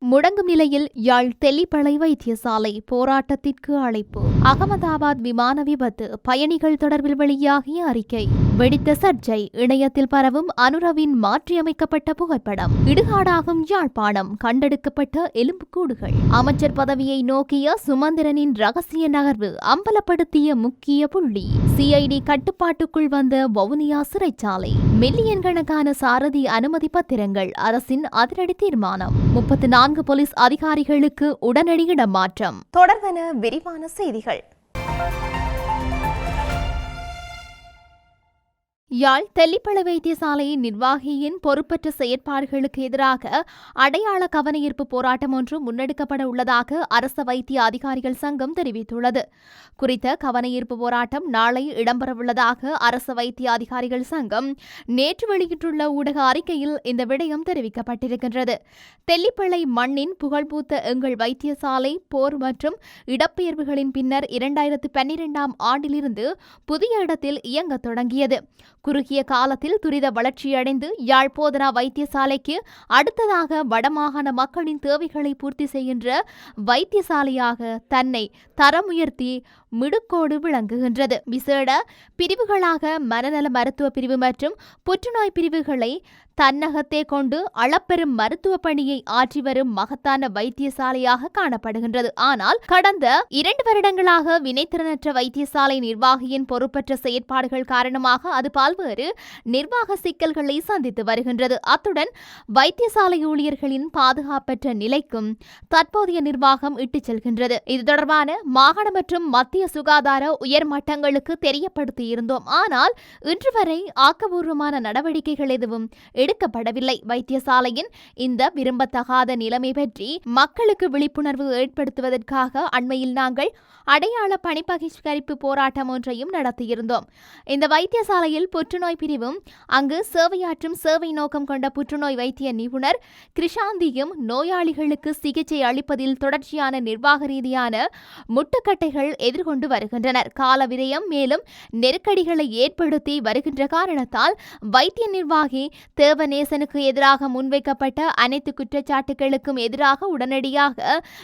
முடங்கும் நிலையில் யாழ் தெல்லிப்பளை வைத்தியசாலை போராட்டத்திற்கு அழைப்பு. அகமதாபாத் விமான விபத்து பயணிகள் தொடர்பில் வெளியாகிய அறிக்கை. வெடித்த சர்ச்சை இணையத்தில் பரவும் அனுரவின் மாற்றியமைக்கப்பட்ட புகைப்படம். இடுகாடாகும் யாழ்ப்பாணம் கண்டெடுக்கப்பட்ட எலும்புக்கூடுகள் அமைச்சர் பதவியை நோக்கிய சுமந்திரனின் ரகசிய நகர்வு அம்பலப்படுத்திய முக்கிய புள்ளி. சிஐடி கட்டுப்பாட்டுக்குள் வந்த வவுனியா சிறைச்சாலை. மில்லியன் கணக்கான சாரதி அனுமதி பத்திரங்கள் அரசின் அதிரடி தீர்மானம். முப்பத்தி நான்கு போலீஸ் அதிகாரிகளுக்கு உடனடி இடமாற்றம் தொடர்பென விரிவான செய்திகள். யாழ் தெல்லிப்பள வைத்தியசாலையின் நிர்வாகியின் பொறுப்பற்ற செயற்பாடுகளுக்கு எதிராக அடையாள கவனஈர்ப்பு போராட்டம் ஒன்று முன்னெடுக்கப்பட உள்ளதாக அரச வைத்திய அதிகாரிகள் சங்கம் தெரிவித்துள்ளது. குறித்த கவனஈர்ப்பு போராட்டம் நாளை இடம்பெறவுள்ளதாக அரச வைத்திய அதிகாரிகள் சங்கம் நேற்று வெளியிட்டுள்ள ஊடக அறிக்கையில் இந்த விடயம் தெரிவிக்கப்பட்டிருக்கின்றது. தெல்லிப்பளை மண்ணின் புகழ்பூத்த எங்கள் வைத்தியசாலை போர் மற்றும் இடப்பெயர்வுகளின் பின்னர் இரண்டாயிரத்து பன்னிரெண்டாம் ஆண்டிலிருந்து புதிய இடத்தில் இயங்கத் தொடங்கியது. குறுகிய காலத்தில் துரித வளர்ச்சியடைந்து யாழ் போதனா வைத்தியசாலைக்கு அடுத்ததாக வடமாகாண மக்களின் தேவைகளை பூர்த்தி செய்கின்ற வைத்தியசாலையாக தன்னை தரமுயர்த்தி மிடுக்கோடு விளங்குகின்றது. விசேட பிரிவுகளாக மனநல மருத்துவ பிரிவு மற்றும் புற்றுநோய் பிரிவுகளை தன்னகத்தே கொண்டு அளப்பெரும் மருத்துவ பணியை ஆற்றி வரும் மகத்தான வைத்தியசாலையாக காணப்படுகின்றது. ஆனால் கடந்த இரண்டு வருடங்களாக வினைத்திறனற்ற வைத்தியசாலை நிர்வாகியின் பொறுப்பற்ற செயற்பாடுகள் காரணமாக அது பல்வேறு நிர்வாக சிக்கல்களை சந்தித்து வருகின்றது. அத்துடன் வைத்தியசாலை ஊழியர்களின் பாதுகாப்பற்ற நிலைக்கும் தற்போதைய நிர்வாகம் இட்டுச் செல்கின்றது. இது தொடர்பான மாகாண மற்றும் மத்திய சுகாதார உயர் மட்டங்களுக்கு தெரியப்படுத்தியிருந்தோம். ஆனால் இன்று வரை ஆக்கபூர்வமான நடவடிக்கைகள் எதுவும் எடுக்கப்படவில்லை. வைத்தியசாலையின் இந்த விரும்பத்தகாத நிலைமை பற்றி மக்களுக்கு விழிப்புணர்வு ஏற்படுத்துவதற்காக அண்மையில் நாங்கள் அடையாள பணிப்பகிஷ்கரிப்பு போராட்டம் ஒன்றையும் நடத்தியிருந்தோம். இந்த வைத்தியசாலையில் புற்றுநோய் பிரிவும் அங்கு சேவையாற்றும் சேவை நோக்கம் கொண்ட புற்றுநோய் வைத்திய நிபுணர் கிருஷாந்தியும் நோயாளிகளுக்கு சிகிச்சை அளிப்பதில் தொடர்ச்சியான நிர்வாக ரீதியான முட்டுக்கட்டைகள் எதிர்கொண்டு வருகின்றனர். கால விரயம் மேலும் நெருக்கடிகளை ஏற்படுத்தி வருகின்ற காரணத்தால் வைத்திய நிர்வாகி தேவநேசனுக்கு எதிராக முன்வைக்கப்பட்ட அனைத்து குற்றச்சாட்டுகளுக்கும் எதிராக உடனடியாக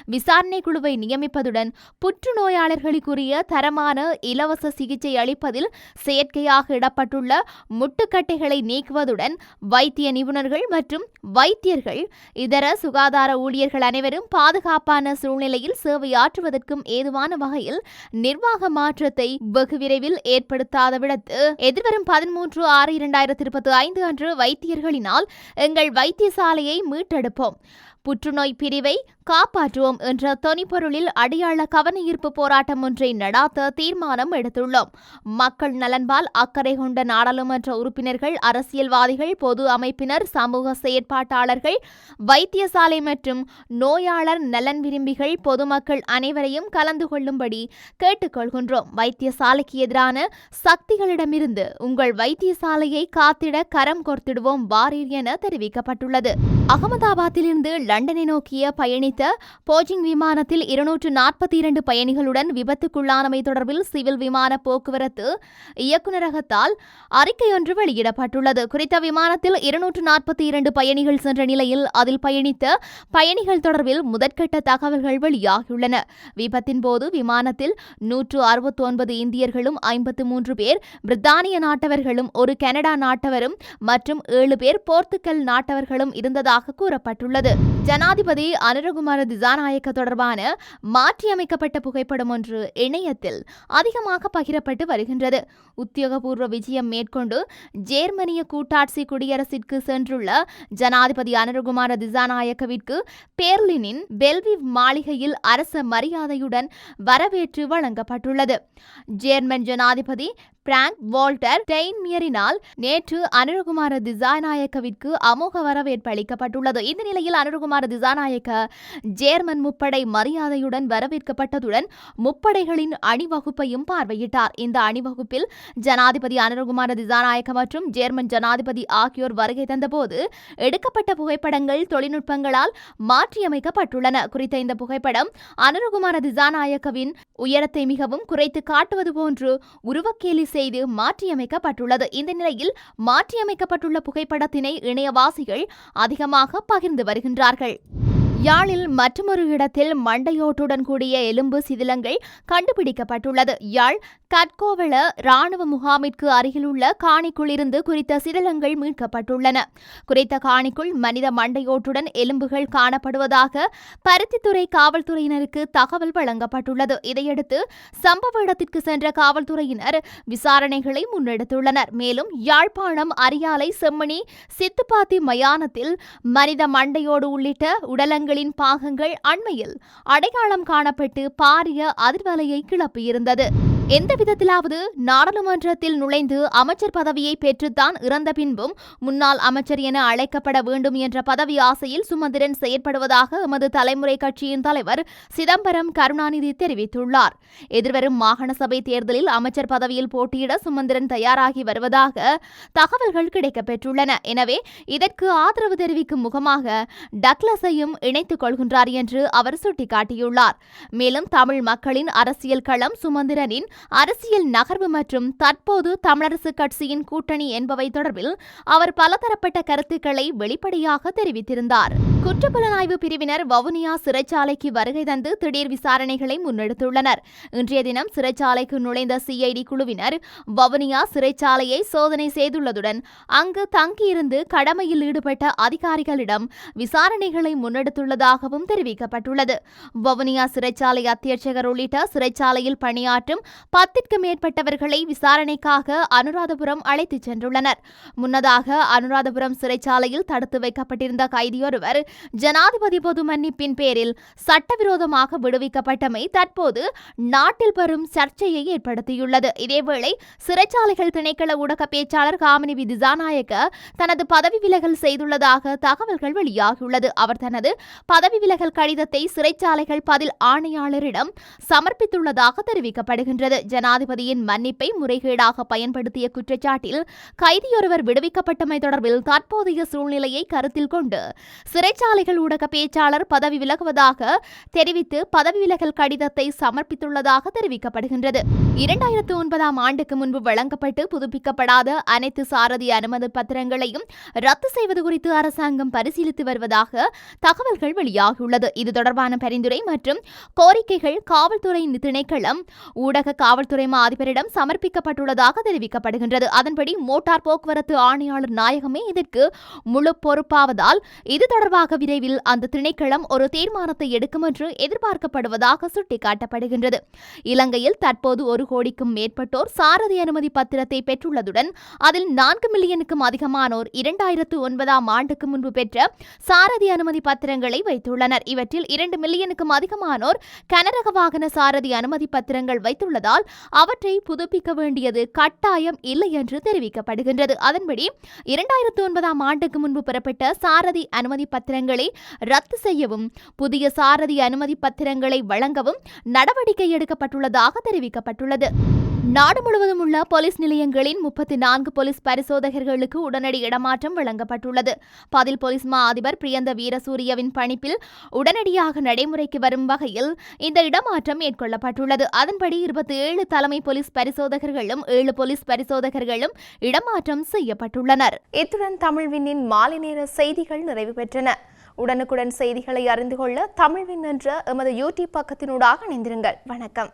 விசாரணை குழுவை நியமிப்பதுடன் புற்றுநோயாளர்களுக்குரிய தரமான இலவச சிகிச்சை அளிப்பதில் செயற்கையாக இடப்பட்டுள்ள முட்டுக்கட்டைகளை நீக்குவதுடன் வைத்திய நிபுணர்கள் மற்றும் வைத்தியர்கள் இதர சுகாதார ஊழியர்கள் அனைவரும் பாதுகாப்பான சூழ்நிலையில் சேவையாற்றுவதற்கும் ஏதுவான வகையில் நிர்வாக மாற்றத்தை வெகு விரைவில் ஏற்படுத்தாத விடத்து எதிர்வரும் பதிமூன்று ஆறு இரண்டாயிரத்தி இருபத்தி ஐந்து அன்று வைத்தியர்கள் வைத்தியர்களினால் எங்கள் வைத்தியசாலையை மீட்டெடுப்போம். புற்றுநோய் பிரிவை காப்பாற்றுவோம் என்ற தொனிப்பொருளில் அடையாள கவனஈர்ப்பு போராட்டம் ஒன்றை நடாத்த தீர்மானம் எடுத்துள்ளோம். மக்கள் நலன்பால் அக்கறை கொண்ட நாடாளுமன்ற உறுப்பினர்கள் அரசியல்வாதிகள் பொது அமைப்பினர் சமூக செயற்பாட்டாளர்கள் வைத்தியசாலை மற்றும் நோயாளர் நலன் விரும்பிகள் பொதுமக்கள் அனைவரையும் கலந்து கொள்ளும்படி கேட்டுக்கொள்கின்றோம். வைத்தியசாலைக்கு எதிரான சக்திகளிடமிருந்து உங்கள் வைத்தியசாலையை காத்திட கரம் கோர்த்திடுவோம் வாரீர் என தெரிவிக்கப்பட்டுள்ளது. அகமதாபாத்திலிருந்து லண்டனை நோக்கிய பயணித்த போஜிங் விமானத்தில் இருநூற்று நாற்பத்தி இரண்டு பயணிகளுடன் விபத்துக்குள்ளானமை தொடர்பில் சிவில் விமான போக்குவரத்து இயக்குநரகத்தால் அறிக்கையொன்று வெளியிடப்பட்டுள்ளது. குறித்த விமானத்தில் இருநூற்று நாற்பத்தி இரண்டு பயணிகள் சென்ற நிலையில் அதில் பயணித்த பயணிகள் தொடர்பில் முதற்கட்ட தகவல்கள் வெளியாகியுள்ளன. விபத்தின் போது விமானத்தில் நூற்று அறுபத்தி ஒன்பது இந்தியர்களும் ஐம்பத்து மூன்று பேர் பிரித்தானிய நாட்டவர்களும் ஒரு கனடா நாட்டவரும் மற்றும் ஏழு பேர் போர்த்துகல் நாட்டவர்களும் இருந்ததாக கூறப்பட்டுள்ளது. ஜனாதிபதி அனுரகுமார திசாநாயக்க தொடர்பான மாற்றியமைக்கப்பட்ட புகைப்படம் ஒன்று இணையத்தில் அதிகமாக பகிரப்பட்டு வருகின்றது. உத்தியோகபூர்வ விஜயம் மேற்கொண்டு ஜேர்மனிய கூட்டாட்சி குடியரசிற்கு சென்றுள்ள ஜனாதிபதி அனுரகுமார திசாநாயக்கவிற்கு பேர்லினின் பெல்விவ் மாளிகையில் அரச மரியாதையுடன் வரவேற்று வழங்கப்பட்டுள்ளது. ஜேர்மன் ஜனாதிபதி பிராங்க் வால்டர் டெய்ன்மியரினால் நேற்று அனுருகுமார திசாநாயக்கவிற்கு அமோக வரவேற்பு அளிக்கப்பட்டுள்ளது. இந்த நிலையில் அனுருகுமார திசாநாயக்க ஜேர்மன் முப்படை மரியாதையுடன் வரவேற்கப்பட்டதுடன் முப்படைகளின் அணிவகுப்பையும் பார்வையிட்டார். இந்த அணிவகுப்பில் ஜனாதிபதி அனுருகுமார திசாநாயக்க மற்றும் ஜேர்மன் ஜனாதிபதி ஆகியோர் வருகை தந்தபோது எடுக்கப்பட்ட புகைப்படங்கள் தொழில்நுட்பங்களால் மாற்றியமைக்கப்பட்டுள்ளன. குறித்த இந்த புகைப்படம் அனுருகுமார திசாநாயக்கவின் உயரத்தை மிகவும் குறைத்து காட்டுவது போன்று உருவக்கேலி செய்து மாற்றியமைக்கப்பட்டுள்ளது. இந்த நிலையில் மாற்றியமைக்கப்பட்டுள்ள புகைப்படத்தினை இணையவாசிகள் அதிகமாக பகிர்ந்து வருகின்றார்கள். யாழில் மற்றொரு இடத்தில் மண்டையோட்டுடன் கூடிய எலும்பு சிதிலங்கள் கண்டுபிடிக்கப்பட்டுள்ளது. யாழ் கட்கோவள ராணுவ முகாமிற்கு அருகிலுள்ள காணிக்குள்ளிருந்து குறித்த சிதிலங்கள் மீட்கப்பட்டுள்ளன. குறித்த காணிக்குள் மனித மண்டையோட்டுடன் எலும்புகள் காணப்படுவதாக பருத்தித்துறை காவல்துறையினருக்கு தகவல் வழங்கப்பட்டுள்ளது. இதையடுத்து சம்பவ இடத்திற்கு சென்ற காவல்துறையினர் விசாரணைகளை முன்னெடுத்துள்ளனர். மேலும் யாழ்ப்பாணம் அரியாலை செம்மணி சித்துப்பாத்தி மயானத்தில் மனித மண்டையோடு உள்ளிட்ட உடலங்கள் உடலங்களின் பாகங்கள் அண்மையில் அடையாளம் காணப்பட்டு பாரிய அதிர்வலையை கிளப்பியிருந்தது. எந்த விதத்திலாவது நாடாளுமன்றத்தில் நுழைந்து அமைச்சர் பதவியை பெற்றுத்தான் இறந்த பின்பும் முன்னாள் அமைச்சர் என அழைக்கப்பட வேண்டும் என்ற பதவி ஆசையில் சுமந்திரன் செயற்படுவதாக எமது தலைமுறை கட்சியின் தலைவர் சிதம்பரம் கருணாநிதி தெரிவித்துள்ளார். எதிர்வரும் மாகாண சபை தேர்தலில் அமைச்சர் பதவியில் போட்டியிட சுமந்திரன் தயாராகி வருவதாக தகவல்கள் கிடைக்கப்பெற்றுள்ளன. எனவே இதற்கு ஆதரவு தெரிவிக்கும் முகமாக டக்ளஸையும் இணைத்துக் கொள்கின்றார் என்று அவர் சுட்டிக்காட்டியுள்ளார். மேலும் தமிழ் மக்களின் அரசியல் களம் சுமந்திரனின் அரசியல் நகர்வு மற்றும் தற்போது தமிழரசு கட்சியின் கூட்டணி என்பவை தொடர்பில் அவர் பலதரப்பட்ட கருத்துக்களை வெளிப்படையாக தெரிவித்திருந்தார். குற்றப்புலனாய்வு பிரிவினர் வவுனியா சிறைச்சாலைக்கு வருகை தந்து திடீர் விசாரணைகளை முன்னெடுத்துள்ளனர். இன்றைய தினம் சிறைச்சாலைக்கு நுழைந்த சிஐடி குழுவினர் வவுனியா சிறைச்சாலையை சோதனை செய்துள்ளதுடன் அங்கு தங்கியிருந்து கடமையில் ஈடுபட்ட அதிகாரிகளிடம் விசாரணைகளை முன்னெடுத்துள்ளதாகவும் தெரிவிக்கப்பட்டுள்ளது. வவுனியா சிறைச்சாலை அத்தியட்சகர் உள்ளிட்ட சிறைச்சாலையில் பணியாற்றும் பத்திற்கு மேற்பட்டவர்களை விசாரணைக்காக அனுராதபுரம் அழைத்துச் சென்றுள்ளனர். முன்னதாக அனுராதபுரம் சிறைச்சாலையில் தடுத்து வைக்கப்பட்டிருந்த கைதியொருவர் ஜனாதிபதி பொது மன்னிப்பின் பேரில் சட்டவிரோதமாக விடுவிக்கப்பட்டமை தற்போது நாட்டில் பெரும் சர்ச்சையை ஏற்படுத்தியுள்ளது. இதேவேளை சிறைச்சாலைகள் திணைக்கள ஊடக பேச்சாளர் காமினி திசாநாயக்க தனது பதவி விலகல் செய்துள்ளதாக தகவல்கள் வெளியாகியுள்ளது. அவர் தனது பதவி விலகல் கடிதத்தை சிறைச்சாலைகள் பதில் ஆணையாளரிடம் சமர்ப்பித்துள்ளதாக தெரிவிக்கப்படுகின்றது. ஜனாதிபதியின் மன்னிப்பை முறைகேடாக பயன்படுத்திய குற்றச்சாட்டில் கைதியொருவர் விடுவிக்கப்பட்டமை தொடர்பில் தற்போதைய சூழ்நிலையை கருத்தில் கொண்டு சிறைச்சாலைகள் ஊடக பேச்சாளர் பதவி விலகுவதாக தெரிவித்து பதவி விலகல் கடிதத்தை சமர்ப்பித்துள்ளதாக தெரிவிக்கப்படுகின்றது. இரண்டாயிரத்து ஒன்பதாம் ஆண்டுக்கு முன்பு வழங்கப்பட்டு புதுப்பிக்கப்படாத அனைத்து சாரதி அனுமதி பத்திரங்களையும் ரத்து செய்வது குறித்து அரசாங்கம் பரிசீலித்து வருவதாக தகவல்கள் வெளியாகியுள்ளது. இது தொடர்பான பரிந்துரை மற்றும் கோரிக்கைகள் காவல்துறை திணைக்களம் ஊடக காவல்துறை மா அதிபரிடம் சமர்ப்பிக்கப்பட்டுள்ளதாக தெரிவிக்கப்படுகின்றது. அதன்படி மோட்டார் போக்குவரத்து ஆணையாளர் நாயகமே இதற்கு முழு பொறுப்பாவதால் இது தொடர்பாக விரைவில் அந்த திணைக்களம் ஒரு தீர்மானத்தை எடுக்கும் என்று எதிர்பார்க்கப்படுவதாக சுட்டிக்காட்டப்படுகின்றது. இலங்கையில் தற்போது ஒரு கோடிக்கும் மேற்பட்டோர் சாரதி அனுமதி பத்திரத்தை பெற்றுள்ளதுடன் அதில் நான்கு மில்லியனுக்கும் அதிகமானோர் இரண்டாயிரத்து ஒன்பதாம் ஆண்டுக்கு முன்பு பெற்ற சாரதி அனுமதி பத்திரங்களை வைத்துள்ளனர். இவற்றில் இரண்டு மில்லியனுக்கும் அதிகமானோர் கனரக வாகன சாரதி அனுமதி பத்திரங்கள் வைத்துள்ளதால் அவற்றை புதுப்பிக்க வேண்டியது கட்டாயம் இல்லை என்று தெரிவிக்கப்படுகின்றது. அதன்படி இரண்டாயிரத்தி ஒன்பதாம் ஆண்டுக்கு முன்பு பெறப்பட்ட சாரதி அனுமதி பத்திரங்களை ரத்து செய்யவும் புதிய சாரதி அனுமதி பத்திரங்களை வழங்கவும் நடவடிக்கை எடுக்கப்பட்டுள்ளதாக தெரிவிக்கப்பட்டுள்ளது. நாடு முழுவதும் உள்ள போலீஸ் நிலையங்களின் முப்பத்தி நான்கு போலீஸ் பரிசோதகர்களுக்கு உடனடி இடமாற்றம் வழங்கப்பட்டுள்ளது. பதில் போலீஸ் மா அதிபர் பிரியந்த வீரசூரியவின் பணிப்பில் உடனடியாக நடைமுறைக்கு வரும் வகையில் இந்த இடமாற்றம் மேற்கொள்ளப்பட்டுள்ளது. அதன்படி இருபத்தி ஏழு தலைமை போலீஸ் பரிசோதகர்களும் ஏழு போலீஸ் பரிசோதகர்களும் இடமாற்றம் செய்யப்பட்டுள்ளனர். இத்துடன் தமிழ்வினின் மாலை நேர செய்திகள் நிறைவு பெற்றன. உடனுக்குடன் செய்திகளை அறிந்து கொள்ள தமிழ்வின் என்ற எமது யூடியூப் பக்கத்தினூடாக இணைந்திருங்கள். வணக்கம்.